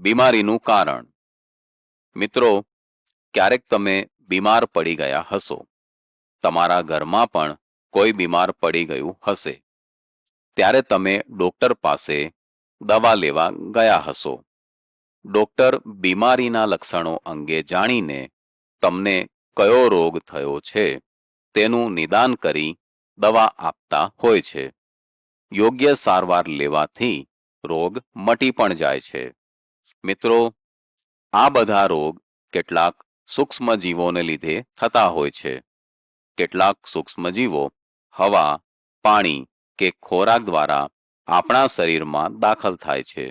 બીમારીનું કારણ. મિત્રો, ક્યારેક તમે બીમાર પડી ગયા હશો. તમારા ઘરમાં પણ કોઈ બીમાર પડી ગયું હશે. ત્યારે તમે ડોક્ટર પાસે દવા લેવા ગયા હશો. ડોક્ટર બીમારીના લક્ષણો અંગે જાણીને તમને કયો રોગ થયો છે, તેનું નિદાન કરી દવા આપતા હોય છે. યોગ્ય સારવાર લેવાથી રોગ મટી પણ જાય છે. મિત્રો, આ બધા રોગ કેટલાક સૂક્ષ્મજીવોને લીધે થતા હોય છે. કેટલાક સૂક્ષ્મજીવો હવા, પાણી કે ખોરાક દ્વારા આપણા શરીરમાં દાખલ થાય છે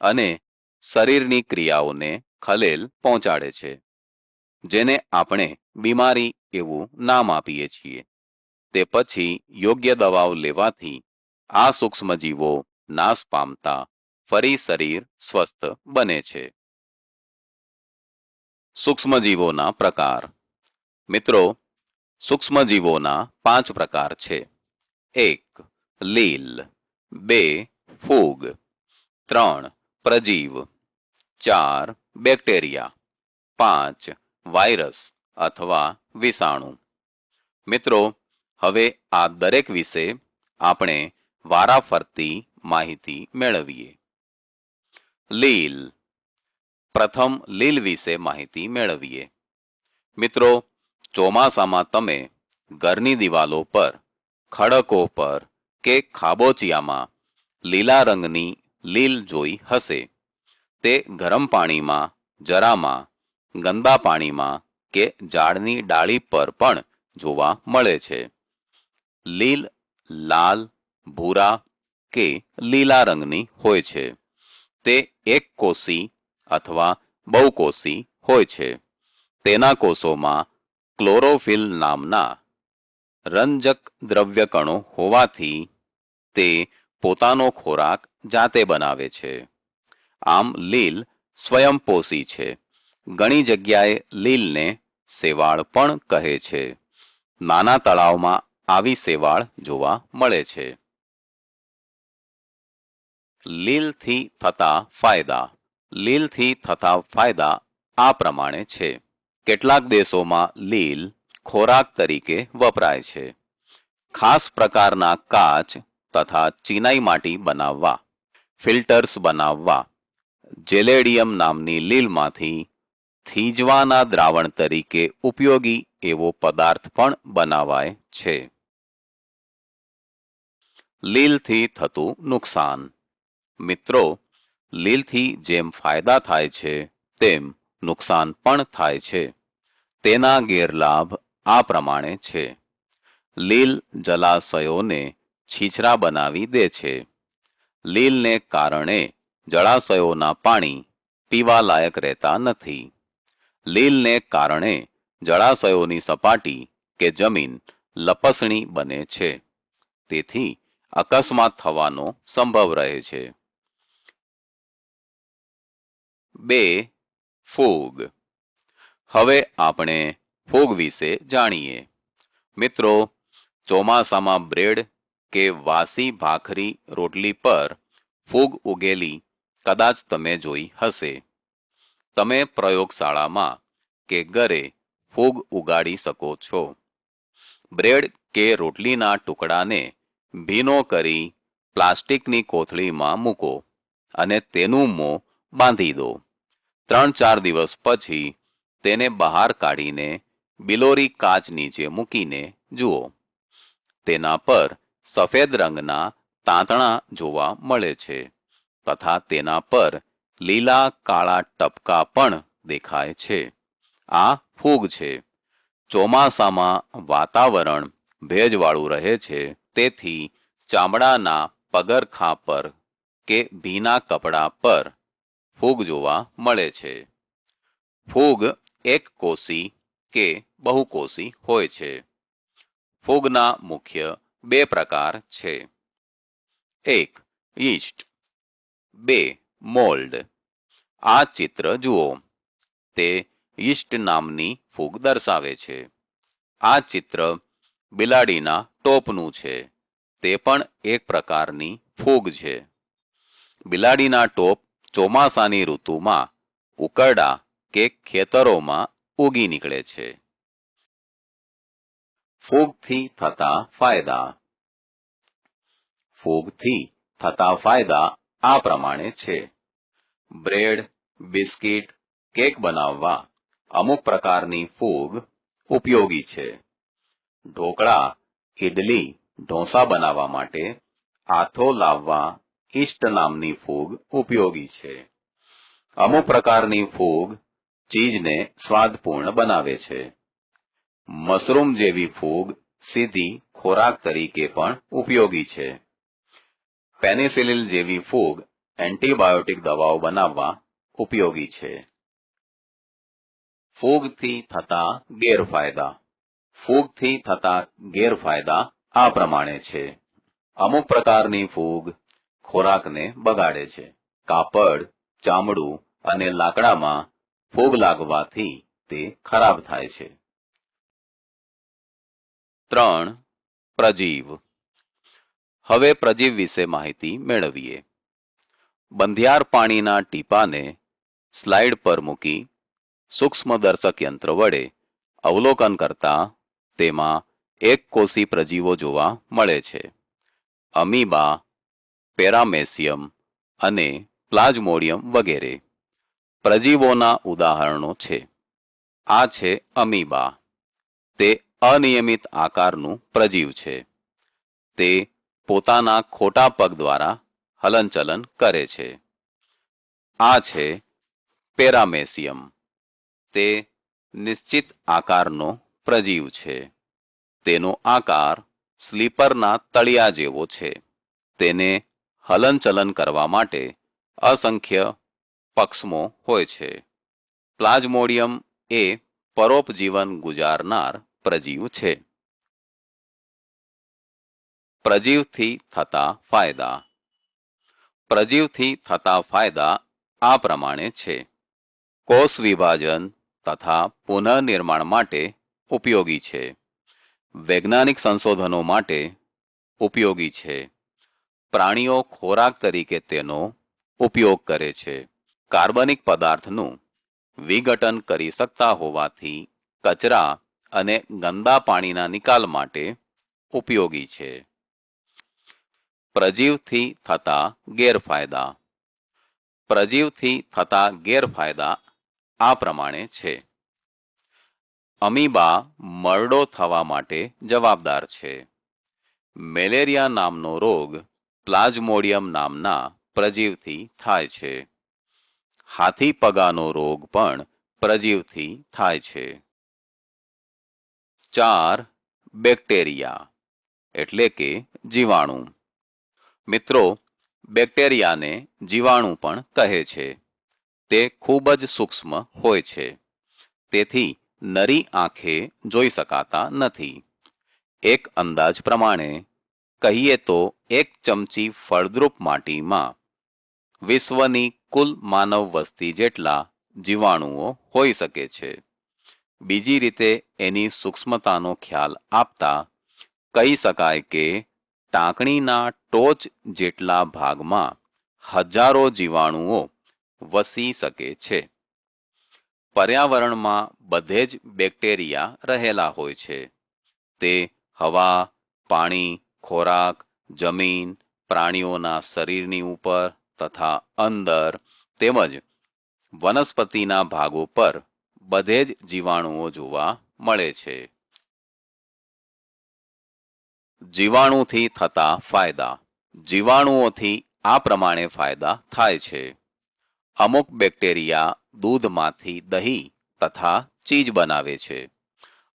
અને શરીરની ક્રિયાઓને ખલેલ પહોંચાડે છે, જેને આપણે બીમારી એવું નામ આપીએ છીએ. તે પછી યોગ્ય દવાઓ લેવાથી આ સૂક્ષ્મજીવો નાશ પામતા ફરી શરીર સ્વસ્થ બને છે. સૂક્ષ્મજીવોના પ્રકાર. મિત્રો, સૂક્ષ્મજીવોના પાંચ પ્રકાર છે. એક, લીલ. બે, ફૂગ. ત્રણ, પ્રજીવ. ચાર, બેક્ટેરિયા. પાંચ, વાયરસ અથવા વિષાણુ. મિત્રો, હવે આ દરેક વિશે આપણે વારાફરતી માહિતી મેળવીએ. લીલ. પ્રથમ લીલ વિશે માહિતી મેળવીએ. મિત્રો, ચોમાસામાં તમે ઘરની દિવાલો પર, ખડકો પર કે ખાબોચિયામાં લીલા રંગની લીલ જોઈ હશે. તે ગરમ પાણીમાં, જરામાં, ગંદા પાણીમાં કે ઝાડની ડાળી પર પણ જોવા મળે છે. લીલ, લાલ, ભૂરા કે લીલા રંગની હોય છે. તે એક કોષી અથવા બહુકોષી હોય છે. તેના કોષોમાં ક્લોરોફિલ નામના રંજક દ્રવ્ય કણો હોવાથી તે પોતાનો ખોરાક જાતે બનાવે છે. આમ લીલ સ્વયંપોષી છે. ઘણી જગ્યાએ લીલને શેવાળ પણ કહે છે. નાના તળાવમાં આવી શેવાળ જોવા મળે છે. લીલથી થતા ફાયદા. લીલથી થતા ફાયદા આ પ્રમાણે છે. કેટલાક દેશોમાં લીલ ખોરાક તરીકે વપરાય છે. ખાસ પ્રકારના કાચ તથા ચિનાઈ માટી બનાવવા. ફિલ્ટર્સ બનાવવા. જેલેડિયમ નામની લીલમાંથી થીજવાના દ્રાવણ તરીકે ઉપયોગી એવો પદાર્થ પણ બનાવાય છે. લીલથી થતું નુકસાન. મિત્રો, લીલથી જેમ ફાયદા થાય છે, તેમ નુકસાન પણ થાય છે. તેના ગેરલાભ આ પ્રમાણે છે. લીલ જલાશયોને છીછરા બનાવી દે છે. લીલને કારણે જળાશયોના પાણી પીવા લાયક રહેતા નથી. લીલને કારણે જળાશયોની સપાટી કે જમીન લપસણી બને છે. તેથી અકસ્માત થવાનો સંભવ રહે છે. બે, ફૂગ. હવે આપણે ફૂગ વિશે જાણીએ. મિત્રો, ચોમાસામાં બ્રેડ કે વાસી ભાખરી રોટલી પર ફૂગ ઉગેલી કદાચ તમે જોઈ હશે. તમે પ્રયોગશાળામાં કે ઘરે ફૂગ ઉગાડી શકો છો. બ્રેડ કે રોટલીના ટુકડાને ભીનો કરી પ્લાસ્ટિકની કોથળીમાં મૂકો અને તેનું મોં બાંધી દો. ત્રણ ચાર દિવસ પછી તેને બહાર કાઢીને બિલોરી કાચ નીચે મૂકીને જુઓ. તેના પર સફેદ રંગના તાંતણા જોવા મળે છે તથા તેના પર લીલા કાળા ટપકા પણ દેખાય છે. આ ફૂગ છે. ચોમાસામાં વાતાવરણ ભેજવાળું રહે છે. તેથી ચામડાના પગરખા પર કે ભીના કપડા પર ફૂગ જોવા મળે છે. ફૂગ એક કોષી કે બહુકોષી હોય છે. ફૂગના મુખ્ય બે પ્રકાર છે. એક ઈસ્ટ બે, મોલ્ડ. આ ચિત્ર જુઓ. તે ઈસ્ટ નામની ફૂગ દર્શાવે છે. આ ચિત્ર બિલાડીના ટોપનું છે. તે પણ એક પ્રકારની ફૂગ છે. બિલાડીના ટોપ ચોમાસાની ઋતુમાં ઉકરડા કે ખેતરોમાં ઉગી નીકળે છે. ફૂગથી થતા ફાયદા. ફૂગથી થતા ફાયદા આ પ્રમાણે છે. બ્રેડ, બિસ્કિટ, કેક બનાવવા અમુક પ્રકારની ફૂગ ઉપયોગી છે. ઢોકળા ઇડલી ઢોસા બનાવવા માટે આથો લાવવા ઈસ્ટ નામની ફૂગ ઉપયોગી છે. અમુક પ્રકારની ફૂગ ચીજને સ્વાદપૂર્ણ બનાવે છે. મશરૂમ જેવી ફૂગ સીધી ખોરાક તરીકે પણ ઉપયોગી છે. પેનિસિલિન જેવી ફૂગ એન્ટીબાયોટિક દવાઓ બનાવવા ઉપયોગી છે. ફૂગથી થતા ગેરફાયદા. ફૂગથી થતા ગેરફાયદા આ પ્રમાણે છે. અમુક પ્રકારની ફૂગ ખોરાકને બગાડે છે. કાપડ, ચામડું અને લાકડામાં ફૂગ લાગવાથી તે ખરાબ થાય છે. ત્રણ, પ્રજીવ. હવે પ્રજીવ વિશે માહિતી મેળવીએ. બંધિયાર પાણીના ટીપાને સ્લાઇડ પર મૂકી સૂક્ષ્મદર્શક યંત્ર વડે અવલોકન કરતા તેમાં એક કોષી પ્રજીવો જોવા મળે છે. અમીબા પેરામેસિયમ અને પ્લાઝ્મોડિયમ વગેરે. પ્રજીવોના ઉદાહરણો છે. આ છે અમીબા. તે અનિયમિત આકારનું પ્રજીવ છે. તે પોતાના ખોટા પગ દ્વારા હલનચલન કરે છે. આ છે પેરામેસિયમ. તે નિશ્ચિત આકારનો પ્રજીવ છે. તેનો આકાર સ્લીપરના તળિયા જેવો છે. તેને હલનચલન કરવા માટે અસંખ્ય પક્ષમો હોય છે. પ્લાઝ્મોડિયમ એ પરોપજીવન ગુજારનાર પ્રજીવ છે. પ્રજીવથી થતા ફાયદા. પ્રજીવથી થતા ફાયદા આ પ્રમાણે છે. કોષ વિભાજન તથા પુનઃનિર્માણ માટે ઉપયોગી છે. વૈજ્ઞાનિક સંશોધનો માટે ઉપયોગી છે. પ્રાણીઓ ખોરાક તરીકે તેનો ઉપયોગ કરે છે. કાર્બનિક પદાર્થનું વિઘટન કરી શકતા હોવાથી કચરા અને ગંદા પાણીના નિકાલ માટે ઉપયોગી છે. પ્રજીવથી થતા ગેરફાયદા. પ્રજીવથી થતા ગેરફાયદા આ પ્રમાણે છે. અમીબા મરડો થવા માટે જવાબદાર છે. મેલેરિયા નામનો રોગ પ્લાઝ્મોડિયમ નામના પ્રજીવથી થાય છે. હાથી પગાનો રોગ પણ પ્રજીવથી થાય છે. ચાર બેક્ટેરિયા, એટલે કે જીવાણુ. મિત્રો, બેક્ટેરિયાને જીવાણુ પણ કહે છે. તે ખૂબ જ સૂક્ષ્મ હોય છે. તેથી નરી આંખે જોઈ શકાતા નથી. એક અંદાજ પ્રમાણે કહીએ તો એક ચમચી ફળદ્રુપ માટીમાં વિશ્વની કુલ માનવ વસ્તી જેટલા જીવાણુઓ હોઈ શકે છે. બીજી રીતે એની સૂક્ષ્મતાનો ખ્યાલ આપતા કહી શકાય કે ટાંકણીના ટોચ જેટલા ભાગમાં હજારો જીવાણુઓ વસી શકે છે. પર્યાવરણમાં બધે જ બેક્ટેરિયા રહેલા હોય છે. તે હવા, પાણી, ખોરાક જમીન, પ્રાણીઓના શરીરની ઉપર તથા અંદર તેમજ વનસ્પતિના ભાગો પર બધે જ જીવાણુઓ જોવા મળે છે. જીવાણુથી થતા ફાયદા. જીવાણુઓથી આ પ્રમાણે ફાયદા થાય છે. અમુક બેક્ટેરિયા દૂધમાંથી દહીં તથા ચીજ બનાવે છે.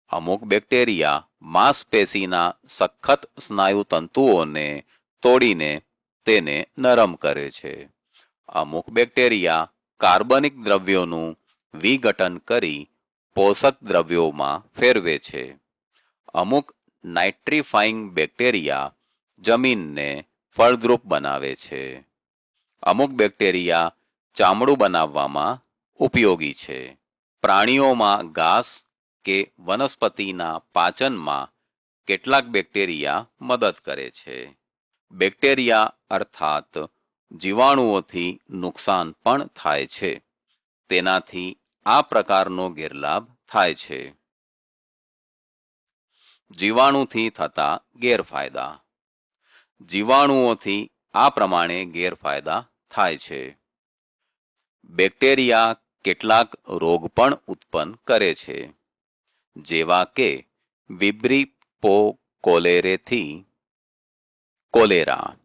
અમુક બેક્ટેરિયા માંસપેશીના સખત સ્નાયુ તંતુઓને તોડીને તેને નરમ કરે છે. અમુક બેક્ટેરિયા કાર્બનિક દ્રવ્યોનું વિઘટન કરી પોષક દ્રવ્યોમાં ફેરવે છે. અમુક નાઇટ્રીફાઈંગ બેક્ટેરિયા જમીનને ફળદ્રુપ બનાવે છે. અમુક બેક્ટેરિયા ચામડું બનાવવામાં ઉપયોગી છે. પ્રાણીઓમાં ઘાસ કે વનસ્પતિના પાચનમાં કેટલાક બેક્ટેરિયા મદદ કરે છે. બેક્ટેરિયા અર્થાત જીવાણુઓથી નુકસાન પણ થાય છે. તેનાથી આ પ્રકારનો ગેરલાભ થાય છે. જીવાણુથી થતા ગેરફાયદા. જીવાણુઓથી આ પ્રમાણે ગેરફાયદા થાય છે. બેક્ટેરિયા કેટલાક રોગ પણ ઉત્પન્ન કરે છે. જેવા કે વિબ્રીપો કોલેરેથી કોલેરા,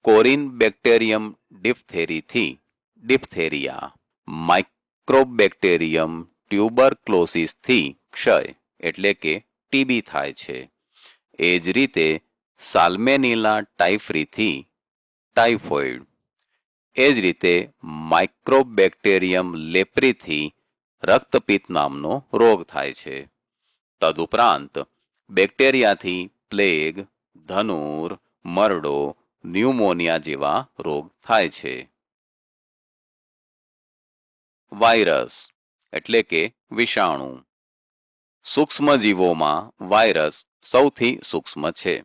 કોરિન બેક્ટેરિયમ ડિફથેરીથી ડિફથેરિયા માઇક્રોબેક્ટેરિયમ ટ્યુબરક્લોસિસથી ક્ષય, એટલે કે ટીબી થાય છે. એ જ રીતે સાલ્મેનિલા ટાઇફરીથી ટાઇફોઇડ. એ જ રીતે માઇક્રોબેક્ટેરિયમ લેપ્રીથી રક્તપિત્ત નામનો રોગ થાય છે. તદુપરાંત, બેક્ટેરિયાથી પ્લેગ, ધનુર, મરડો, ન્યુમોનિયા જેવા રોગ થાય છે. વાયરસ, એટલે કે વિષાણુ. સૂક્ષ્મજીવોમાં વાયરસ સૌથી સૂક્ષ્મ છે.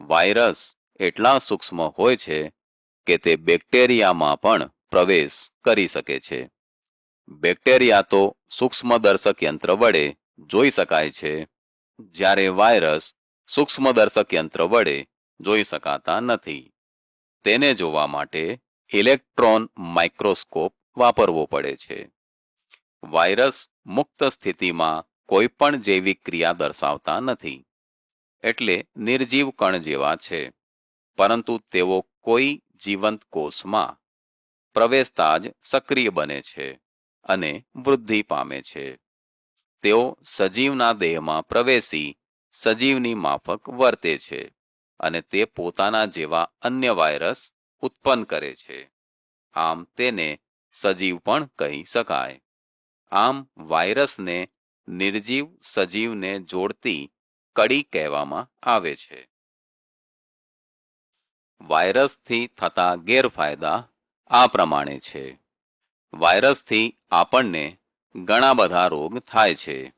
વાયરસ એટલા સૂક્ષ્મ હોય છે કે તે બેક્ટેરિયામાં પણ પ્રવેશ કરી શકે છે. બેક્ટેરિયા તો સૂક્ષ્મદર્શક યંત્ર વડે જોઈ શકાય છે. જ્યારે વાયરસ સૂક્ષ્મદર્શક યંત્ર વડે જોઈ શકાતા નથી. તેને જોવા માટે ઇલેક્ટ્રોન માઇક્રોસ્કોપ વાપરવો પડે છે. વાયરસ મુક્ત સ્થિતિમાં કોઈ પણ જૈવિક ક્રિયા દર્શાવતા નથી. એટલે નિર્જીવ કણ જેવા છે. પરંતુ તેઓ કોઈ જીવંત કોષમાં પ્રવેશતા જ સક્રિય બને છે. અને વૃદ્ધિ પામે છે. તેઓ સજીવના દેહમાં પ્રવેશી સજીવની માફક વર્તે છે અને તે પોતાના જેવા અન્ય વાયરસ ઉત્પન્ન કરે છે. આમ તેને સજીવ પણ કહી શકાય. આમ વાયરસને નિર્જીવ સજીવને જોડતી કડી કહેવામાં આવે છે. વાયરસથી થતા ગેરફાયદા આ પ્રમાણે છે. વાયરસથી આપણને ઘણા બધા રોગ થાય છે.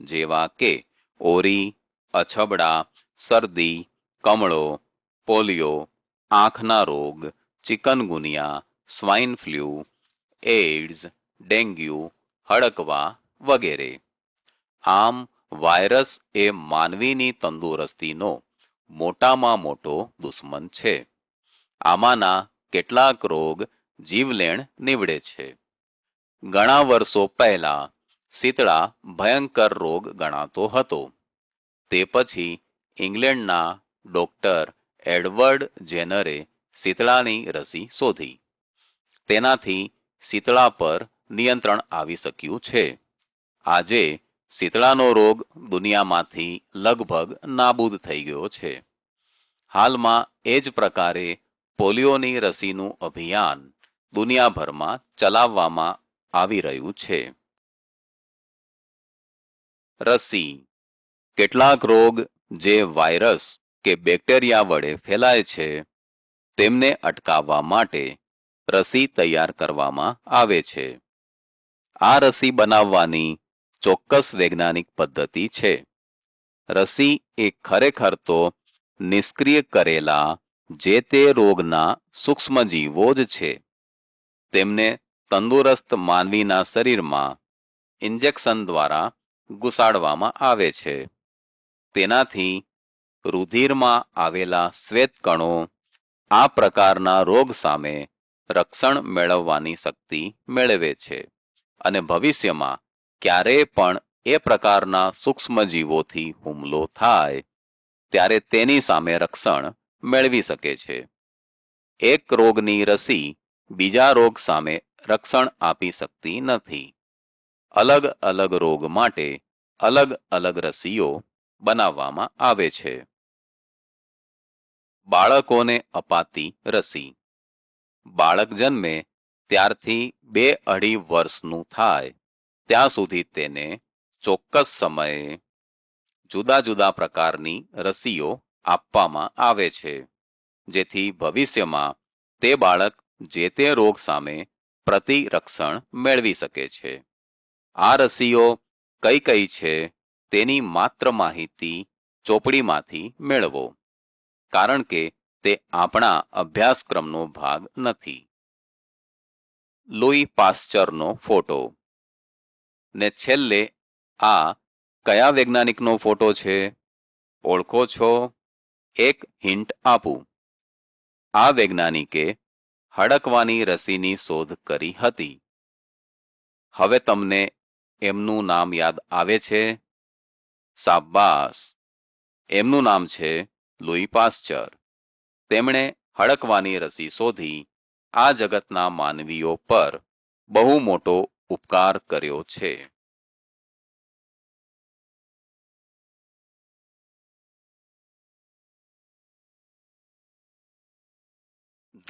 જેવા કે ઓરી, અછબડા, શરદી, કમળો, પોલિયો, આંખના રોગ, chikungunya, swine flu, AIDS, dengue, હડકવા વગેરે. આમ વાયરસ એ માનવીની તંદુરસ્તીનો મોટામાં મોટો દુશ્મન છે. આમાંના કેટલાક રોગ જીવલેણ નીવડે છે. ઘણા વર્ષો પહેલા શીતળા ભયંકર રોગ ગણાતો હતો. તે પછી ઇંગ્લેન્ડના ડોક્ટર એડવર્ડ જેનરે શીતળાની રસી શોધી. તેનાથી શીતળા પર નિયંત્રણ આવી શક્યું છે. આજે શીતળાનો રોગ દુનિયામાંથી લગભગ નાબૂદ થઈ ગયો છે. હાલમાં એ જ પ્રકારે પોલિયોની રસીનું અભિયાન દુનિયાભરમાં ચલાવવામાં આવી રહ્યું છે. રસી. કેટલાક રોગ જે વાયરસ કે બેક્ટેરિયા વડે ફેલાય છે, તેમને અટકાવવા માટે રસી તૈયાર કરવામાં આવે છે. આ રસી બનાવવાની ચોક્કસ વૈજ્ઞાનિક પદ્ધતિ છે. રસી એ ખરેખર તો નિષ્ક્રિય કરેલા જે તે રોગના સૂક્ષ્મજીવો જ છે. તેમને તંદુરસ્ત માનવીના શરીરમાં ઇન્જેક્શન દ્વારા ઘુસાડવામાં આવે છે. તેનાથી રુધિરમાં આવેલા શ્વેતકણો આ પ્રકારના રોગ સામે રક્ષણ મેળવવાની શક્તિ મેળવે છે અને ભવિષ્યમાં ક્યારેય પણ એ પ્રકારના સૂક્ષ્મજીવોથી હુમલો થાય ત્યારે તેની સામે રક્ષણ મેળવી શકે છે. એક રોગની રસી બીજા રોગ સામે રક્ષણ આપી શકતી નથી. અલગ અલગ રોગ માટે અલગ અલગ રસીઓ બનાવવામાં આવે છે. બાળકોને અપાતી રસી. બાળક જન્મે ત્યારથી બે અઢી વર્ષનું થાય, ત્યાં સુધી તેને ચોક્કસ સમયે જુદા જુદા પ્રકારની રસીઓ આપવામાં આવે છે, જેથી ભવિષ્યમાં તે બાળક જે તે રોગ સામે પ્રતિરક્ષણ મેળવી શકે છે. આ રસીઓ કઈ કઈ છે તેની માત્ર માહિતી ચોપડીમાંથી મેળવો, કારણ કે તે આપણા અભ્યાસક્રમનો ભાગ નથી. લુઈ પાસ્ચરનો ફોટો. ને છેલ્લે, આ કયા વૈજ્ઞાનિકનો ફોટો છે? ઓળખો છો? એક હિન્ટ આપું. આ વૈજ્ઞાનિકે હડકવાની રસીની શોધ કરી હતી. હવે તમને એમનું નામ યાદ આવે છે? સાબ્બાસ એમનું નામ છે લુઈ પાસ્ચર. તેમણે હડકવાની રસી શોધી આ જગતના માનવીઓ પર બહુ મોટો ઉપકાર કર્યો છે.